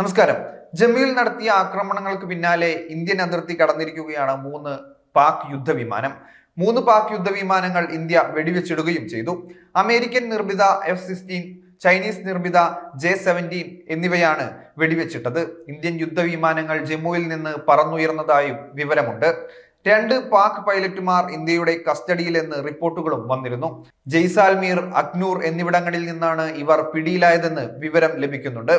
നമസ്കാരം. ജമ്മുവിൽ നടത്തിയ ആക്രമണങ്ങൾക്ക് പിന്നാലെ ഇന്ത്യൻ അതിർത്തി കടന്നിരിക്കുകയാണ് മൂന്ന് പാക് യുദ്ധവിമാനം. മൂന്ന് പാക് യുദ്ധവിമാനങ്ങൾ ഇന്ത്യ വെടിവെച്ചിടുകയും ചെയ്തു. അമേരിക്കൻ നിർമ്മിത എഫ് സിക്സ്റ്റീൻ ചൈനീസ് നിർമ്മിത ജെ സെവന്റീൻ എന്നിവയാണ് വെടിവെച്ചിട്ടത്. ഇന്ത്യൻ യുദ്ധവിമാനങ്ങൾ ജമ്മുവിൽ നിന്ന് പറന്നുയർന്നതായും വിവരമുണ്ട്. രണ്ട് പാക് പൈലറ്റുമാർ ഇന്ത്യയുടെ കസ്റ്റഡിയിലെന്ന് റിപ്പോർട്ടുകളും വന്നിരുന്നു. ജയ്സാൽമീർ അഗ്നൂർ എന്നിവിടങ്ങളിൽ നിന്നാണ് ഇവർ പിടിയിലായതെന്ന് വിവരം ലഭിക്കുന്നുണ്ട്.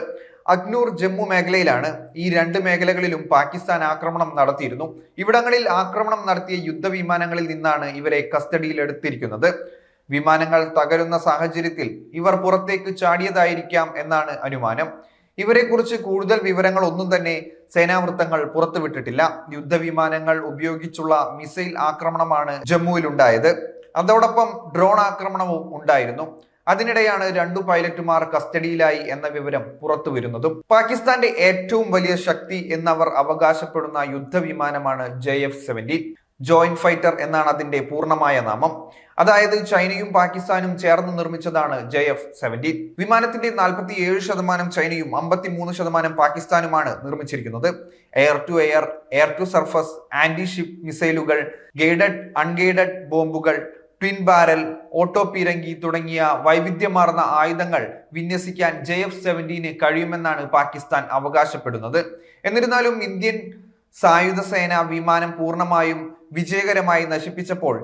അഗ്നൂർ ജമ്മു മേഖലയിലാണ് ഈ രണ്ട് മേഖലകളിലും പാകിസ്ഥാൻ ആക്രമണം നടത്തിയിരുന്നു. ഇവിടങ്ങളിൽ ആക്രമണം നടത്തിയ യുദ്ധവിമാനങ്ങളിൽ നിന്നാണ് ഇവരെ കസ്റ്റഡിയിൽ എടുത്തിരിക്കുന്നത്. വിമാനങ്ങൾ തകരുന്ന സാഹചര്യത്തിൽ ഇവർ പുറത്തേക്ക് ചാടിയതായിരിക്കാം എന്നാണ് അനുമാനം. ഇവരെക്കുറിച്ച് കൂടുതൽ വിവരങ്ങൾ ഒന്നും തന്നെ സേനാവൃത്തങ്ങൾ പുറത്തുവിട്ടിട്ടില്ല. യുദ്ധവിമാനങ്ങൾ ഉപയോഗിച്ചുള്ള മിസൈൽ ആക്രമണമാണ് ജമ്മുവിലുണ്ടായത്. അതോടൊപ്പം ഡ്രോൺ ആക്രമണവും ഉണ്ടായിരുന്നു. അതിനിടെയാണ് രണ്ടു പൈലറ്റുമാർ കസ്റ്റഡിയിലായി എന്ന വിവരം പുറത്തു വരുന്നതും പാകിസ്ഥാന്റെ ഏറ്റവും വലിയ ശക്തി എന്നവർ അവകാശപ്പെടുന്ന യുദ്ധവിമാനമാണ് J F seventeen joint fighter എന്നാണ് അതിന്റെ പൂർണമായ നാമം. അതായത് ചൈനയും പാകിസ്ഥാനും ചേർന്ന് നിർമ്മിച്ചതാണ് ജെ എഫ് സെവന്റീൻ. വിമാനത്തിന്റെ നാൽപ്പത്തി ഏഴ് ശതമാനം ചൈനയും അമ്പത്തി മൂന്ന് ശതമാനം പാകിസ്ഥാനുമാണ് നിർമ്മിച്ചിരിക്കുന്നത്. Air to air air to surface anti ship മിസൈലുകൾ ഗൈഡഡ് അൺഗൈഡഡ് ബോംബുകൾ ട്വിൻ ബാരൽ ഓട്ടോ പീരങ്കി തുടങ്ങിയ വൈവിധ്യമാർന്ന ആയുധങ്ങൾ വിന്യസിക്കാൻ ജെ എഫ് സെവന്റീന് കഴിയുമെന്നാണ് പാകിസ്ഥാൻ അവകാശപ്പെടുന്നത്. എന്നിരുന്നാലും ഇന്ത്യൻ സായുധ സേന വിമാനം പൂർണമായും വിജയകരമായി നശിപ്പിച്ചപ്പോൾ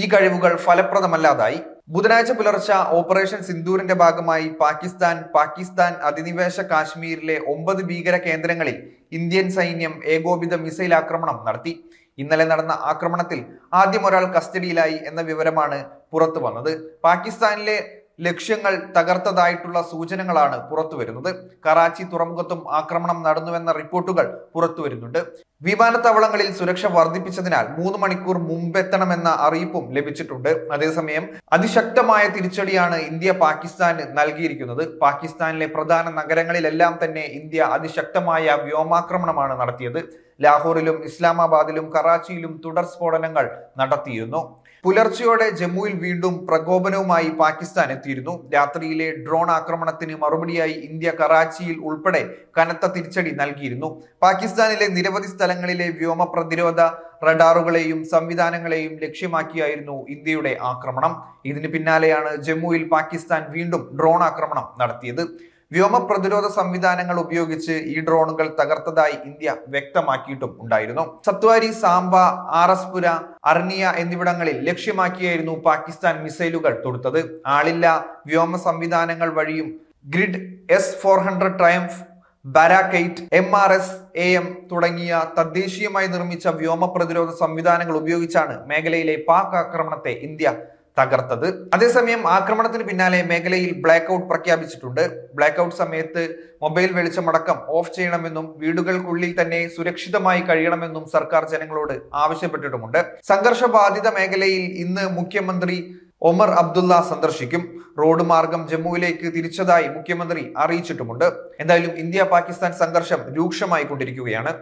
ഈ കഴിവുകൾ ഫലപ്രദമല്ലാതായി. ബുധനാഴ്ച പുലർച്ചെ ഓപ്പറേഷൻ സിന്ദൂറിന്റെ ഭാഗമായി പാകിസ്ഥാൻ പാകിസ്ഥാൻ അധിനിവേശ കാശ്മീരിലെ ഒമ്പത് ഭീകര കേന്ദ്രങ്ങളിൽ ഇന്ത്യൻ സൈന്യം ഏകോപിത മിസൈൽ ആക്രമണം നടത്തി. ഇന്നലെ നടന്ന ആക്രമണത്തിൽ ആദ്യം ഒരാൾ കസ്റ്റഡിയിലായി എന്ന വിവരമാണ് പുറത്തു വന്നത് പാകിസ്ഥാനിലെ ലക്ഷ്യങ്ങൾ തകർത്തതായിട്ടുള്ള സൂചനകളാണ് പുറത്തുവരുന്നത്. കറാച്ചി തുറമുഖത്തും ആക്രമണം നടന്നുവെന്ന റിപ്പോർട്ടുകൾ പുറത്തു വരുന്നുണ്ട് വിമാനത്താവളങ്ങളിൽ സുരക്ഷ വർദ്ധിപ്പിച്ചതിനാൽ മൂന്ന് മണിക്കൂർ മുമ്പെത്തണമെന്ന അറിയിപ്പും ലഭിച്ചിട്ടുണ്ട്. അതേസമയം അതിശക്തമായ തിരിച്ചടിയാണ് ഇന്ത്യ പാകിസ്ഥാന് നൽകിയിരിക്കുന്നത്. പാകിസ്ഥാനിലെ പ്രധാന നഗരങ്ങളിലെല്ലാം തന്നെ ഇന്ത്യ അതിശക്തമായ വ്യോമാക്രമണമാണ് നടത്തിയത്. ലാഹോറിലും ഇസ്ലാമാബാദിലും കറാച്ചിയിലും തുടർ സ്ഫോടനങ്ങൾ നടത്തിയിരുന്നു. പുലർച്ചെയോടെ ജമ്മുവിൽ വീണ്ടും പ്രകോപനവുമായി പാകിസ്ഥാൻ എത്തിയിരുന്നു. രാത്രിയിലെ ഡ്രോൺ ആക്രമണത്തിന് മറുപടിയായി ഇന്ത്യ കറാച്ചിയിൽ ഉൾപ്പെടെ കനത്ത തിരിച്ചടി നൽകിയിരുന്നു. പാകിസ്ഥാനിലെ നിരവധി സ്ഥലങ്ങളിലെ വ്യോമ പ്രതിരോധ റഡാറുകളെയും സംവിധാനങ്ങളെയും ലക്ഷ്യമാക്കിയായിരുന്നു ഇന്ത്യയുടെ ആക്രമണം. ഇതിന് പിന്നാലെയാണ് ജമ്മുവിൽ പാകിസ്ഥാൻ വീണ്ടും ഡ്രോൺ ആക്രമണം നടത്തിയത്. വ്യോമ പ്രതിരോധ സംവിധാനങ്ങൾ ഉപയോഗിച്ച് ഈ ഡ്രോണുകൾ തകർത്തതായി ഇന്ത്യ വ്യക്തമാക്കിയിട്ടും ഉണ്ടായിരുന്നു. സത്വാരി സാംബ ആർ എസ് പുര അർണിയ എന്നിവിടങ്ങളിൽ ലക്ഷ്യമാക്കിയായിരുന്നു പാകിസ്ഥാൻ മിസൈലുകൾ തൊടുത്തത്. ആളില്ല വ്യോമ സംവിധാനങ്ങൾ വഴിയും grid S four hundred triumph Barak eight M R S A M തുടങ്ങിയ തദ്ദേശീയമായി നിർമ്മിച്ച വ്യോമ പ്രതിരോധ സംവിധാനങ്ങൾ ഉപയോഗിച്ചാണ് മേഖലയിലെ പാക് ആക്രമണത്തെ ഇന്ത്യ തകർത്തത്. അതേസമയം ആക്രമണത്തിന് പിന്നാലെ മേഖലയിൽ ബ്ലാക്ക് ഔട്ട് പ്രഖ്യാപിച്ചിട്ടുണ്ട്. ബ്ലാക്ക് ഔട്ട് സമയത്ത് മൊബൈൽ വെളിച്ചമടക്കം ഓഫ് ചെയ്യണമെന്നും വീടുകൾക്കുള്ളിൽ തന്നെ സുരക്ഷിതമായി കഴിയണമെന്നും സർക്കാർ ജനങ്ങളോട് ആവശ്യപ്പെട്ടിട്ടുമുണ്ട്. സംഘർഷബാധിത മേഖലയിൽ ഇന്ന് മുഖ്യമന്ത്രി ഒമർ അബ്ദുള്ള സന്ദർശിക്കും. റോഡ് മാർഗം ജമ്മുവിലേക്ക് തിരിച്ചതായി മുഖ്യമന്ത്രി അറിയിച്ചിട്ടുമുണ്ട്. എന്തായാലും ഇന്ത്യ പാകിസ്ഥാൻ സംഘർഷം രൂക്ഷമായി കൊണ്ടിരിക്കുകയാണ്